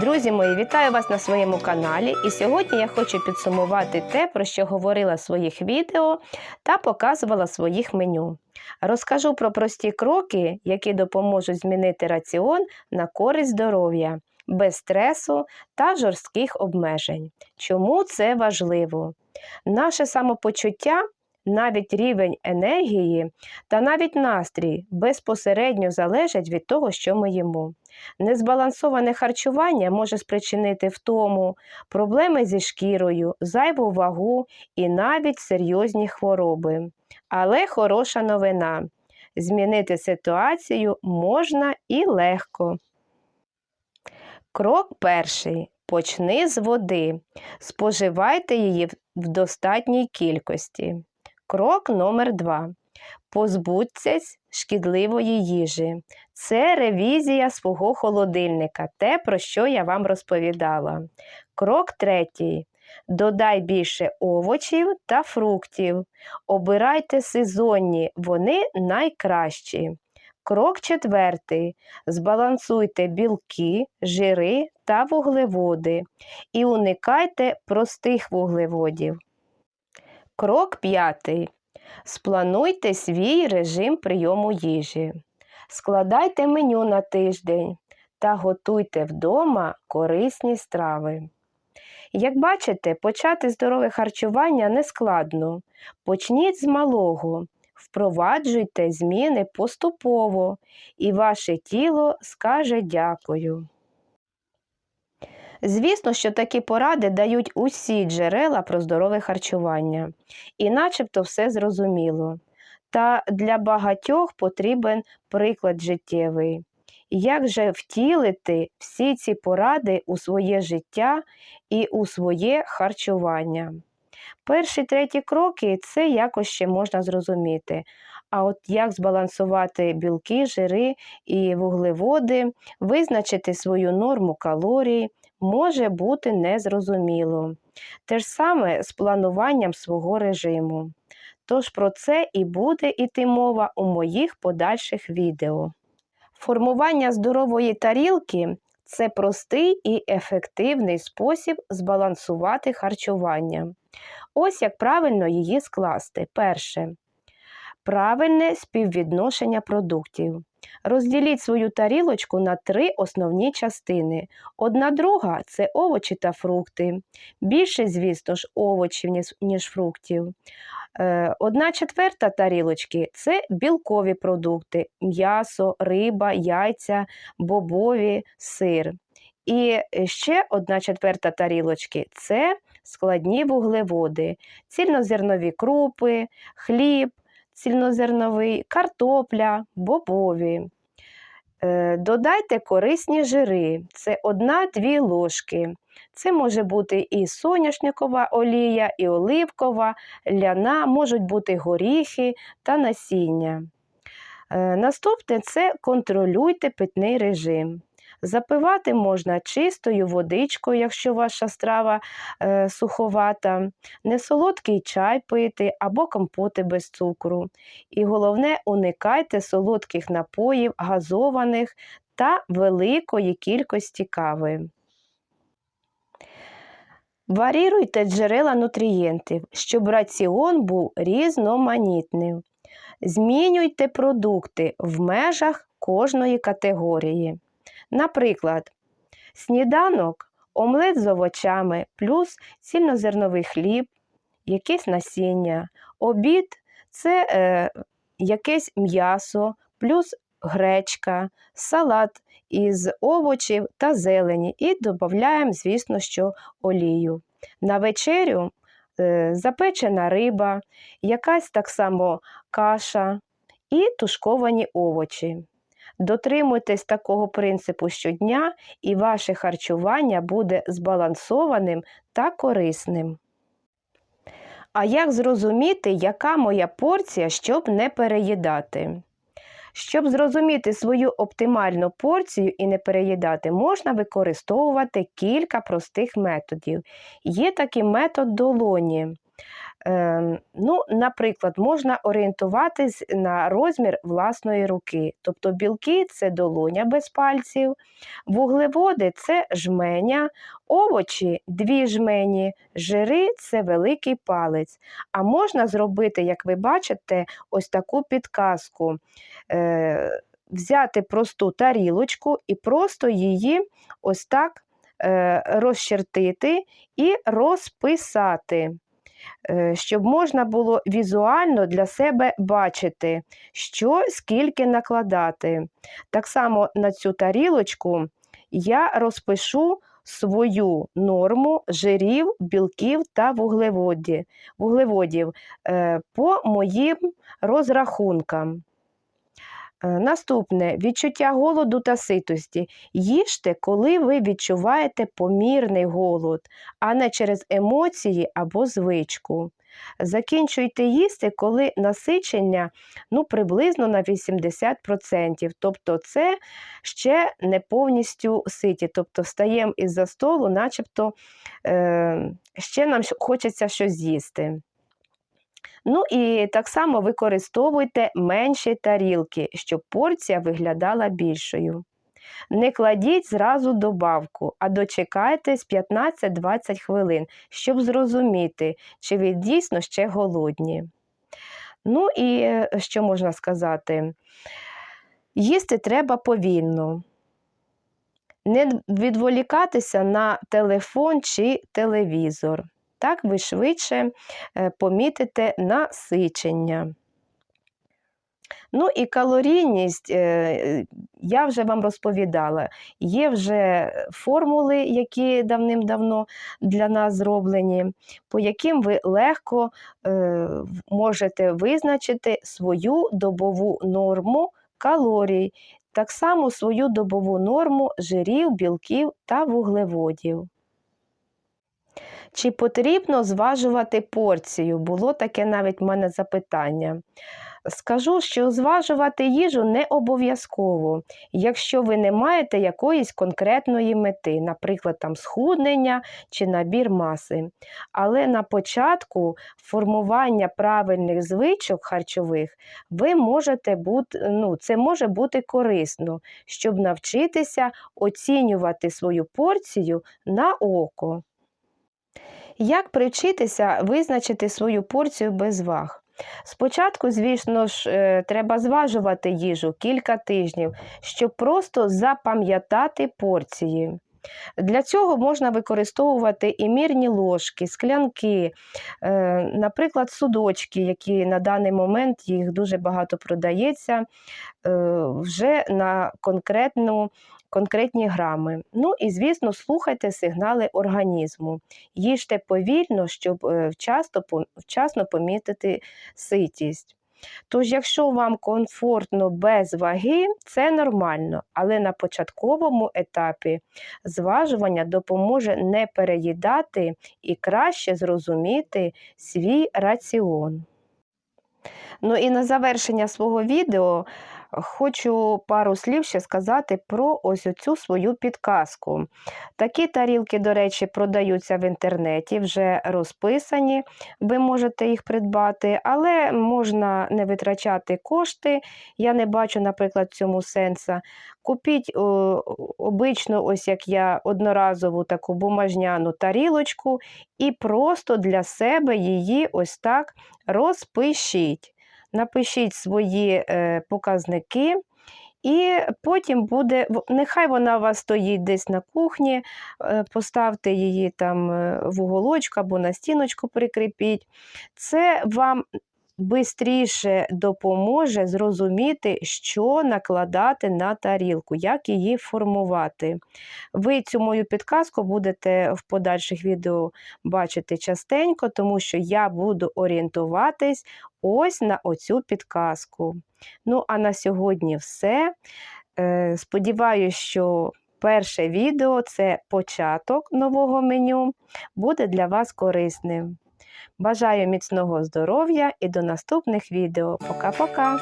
Друзі мої, вітаю вас на своєму каналі. І сьогодні я хочу підсумувати те, про що говорила в своїх відео та показувала своїх меню. Розкажу про прості кроки, які допоможуть змінити раціон на користь здоров'я, без стресу та жорстких обмежень. Чому це важливо? Наше самопочуття навіть рівень енергії та навіть настрій безпосередньо залежать від того, що ми їмо. Незбалансоване харчування може спричинити втому, проблеми зі шкірою, зайву вагу і навіть серйозні хвороби. Але хороша новина. Змінити ситуацію можна і легко. Крок перший. Почни з води. Споживайте її в достатній кількості. Крок номер 2. Позбудьтесь шкідливої їжі. Це ревізія свого холодильника, те, про що я вам розповідала. Крок третій. Додай більше овочів та фруктів. Обирайте сезонні, вони найкращі. Крок четвертий. Збалансуйте білки, жири та вуглеводи і уникайте простих вуглеводів. Крок п'ятий. Сплануйте свій режим прийому їжі. Складайте меню на тиждень та готуйте вдома корисні страви. Як бачите, почати здорове харчування не складно. Почніть з малого, впроваджуйте зміни поступово, і ваше тіло скаже дякую. Звісно, що такі поради дають усі джерела про здорове харчування, і начебто все зрозуміло. Та для багатьох потрібен приклад життєвий. Як же втілити всі ці поради у своє життя і у своє харчування? Перші треті кроки це якось ще можна зрозуміти. А от як збалансувати білки, жири і вуглеводи, визначити свою норму калорій, може бути незрозуміло. Те ж саме з плануванням свого режиму. Тож про це і буде йти мова у моїх подальших відео. Формування здорової тарілки це простий і ефективний спосіб збалансувати харчування. Ось як правильно її скласти. Перше. Правильне співвідношення продуктів. Розділіть свою тарілочку на три основні частини. Одна друга це овочі та фрукти. Більше, звісно ж, овочів, ніж фруктів. Е, одна четверта тарілочки це білкові продукти: м'ясо, риба, яйця, бобові, сир. І ще одна четверта тарілочки це складні вуглеводи, цільнозернові крупи, хліб, цільнозерновий, картопля, бобові. Е, додайте корисні жири, це 1-2 ложки. Це може бути і соняшникова олія, і оливкова, ляна, можуть бути горіхи та насіння. Е, наступне це контролюйте питний режим. Запивати можна чистою водичкою, якщо ваша страва е, суховата, несолодкий чай пити або компоти без цукру. І головне, уникайте солодких напоїв, газованих та великої кількості кави. Варіруйте джерела нутрієнтів, щоб раціон був різноманітним. Змінюйте продукти в межах кожної категорії. Наприклад, сніданок, омлет з овочами, плюс цільнозерновий хліб, якесь насіння, обід це е, якесь м'ясо, плюс гречка, салат із овочів та зелені. І додаємо, звісно, що олію. На вечерю е, запечена риба, якась так само каша і тушковані овочі. Дотримуйтесь такого принципу щодня, і ваше харчування буде збалансованим та корисним. А як зрозуміти, яка моя порція, щоб не переїдати? Щоб зрозуміти свою оптимальну порцію і не переїдати, можна використовувати кілька простих методів. Є такий метод долоні. Ем, ну, наприклад, можна орієнтуватись на розмір власної руки. Тобто білки це долоня без пальців, вуглеводи це жменя, овочі дві жмені, жири це великий палець. А можна зробити, як ви бачите, ось таку підказку. Е, взяти просту тарілочку і просто її ось так е, розчертити і розписати, щоб можна було візуально для себе бачити, що скільки накладати. Так само на цю тарілочку я розпишу свою норму жирів, білків та вуглеводів, вуглеводів е, по моїм розрахункам. Е, Наступне відчуття голоду та ситості. Їжте, коли ви відчуваєте помірний голод, а не через емоції або звичку. Закінчуйте їсти, коли насичення ну, приблизно на 80%. Тобто це ще не повністю ситі. Тобто встаємо із-за столу, начебто е, ще нам хочеться щось з'їсти. Ну і так само використовуйте менші тарілки, щоб порція виглядала більшою. Не кладіть зразу добавку, а дочекайтесь 15-20 хвилин, щоб зрозуміти, чи ви дійсно ще голодні. Ну і е, що можна сказати? Їсти треба повільно. Не відволікатися на телефон чи телевізор. Так ви швидше е, помітите насичення. Ну і калорійність, е, я вже вам розповідала, є вже формули, які давним-давно для нас зроблені, по яким ви легко е, можете визначити свою добову норму калорій, так само свою добову норму жирів, білків та вуглеводів. Чи потрібно зважувати порцію? Було таке навіть в мене запитання. Скажу, що зважувати їжу не обов'язково, якщо ви не маєте якоїсь конкретної мети, наприклад, там схуднення чи набір маси. Але на початку формування правильних звичок харчових ви можете бути, ну, це може бути корисно, щоб навчитися оцінювати свою порцію на око. Як привчитися визначити свою порцію без ваг? Спочатку, звісно ж, е, треба зважувати їжу кілька тижнів, щоб просто запам'ятати порції. Для цього можна використовувати і мірні ложки, склянки, е, наприклад, судочки, які на даний момент їх дуже багато продається е, вже на конкретну, конкретні грами. Ну і, звісно, слухайте сигнали організму. Їжте повільно, щоб е, вчасно, вчасно помітити ситість. Тож, якщо вам комфортно без ваги, це нормально, але на початковому етапі зважування допоможе не переїдати і краще зрозуміти свій раціон. Ну і на завершення свого відео хочу пару слів ще сказати про ось оцю свою підказку. Такі тарілки, до речі, продаються в інтернеті, вже розписані, ви можете їх придбати, але можна не витрачати кошти. Я не бачу, наприклад, цьому сенса. Купіть о, обичну, ось як я, одноразову таку бумажняну тарілочку і просто для себе її ось так розпишіть. Напишіть свої е, показники, і потім буде, нехай вона у вас стоїть десь на кухні, е, поставте її там е, в уголочку або на стіночку прикріпіть. Це вам бистріше допоможе зрозуміти, що накладати на тарілку, як її формувати. Ви цю мою підказку будете в подальших відео бачити частенько, тому що я буду орієнтуватись ось на оцю підказку. Ну, а на сьогодні все. Е, Сподіваюсь, що перше відео це початок нового меню, буде для вас корисним. Бажаю міцного здоров'я і до наступних відео. Пока-пока!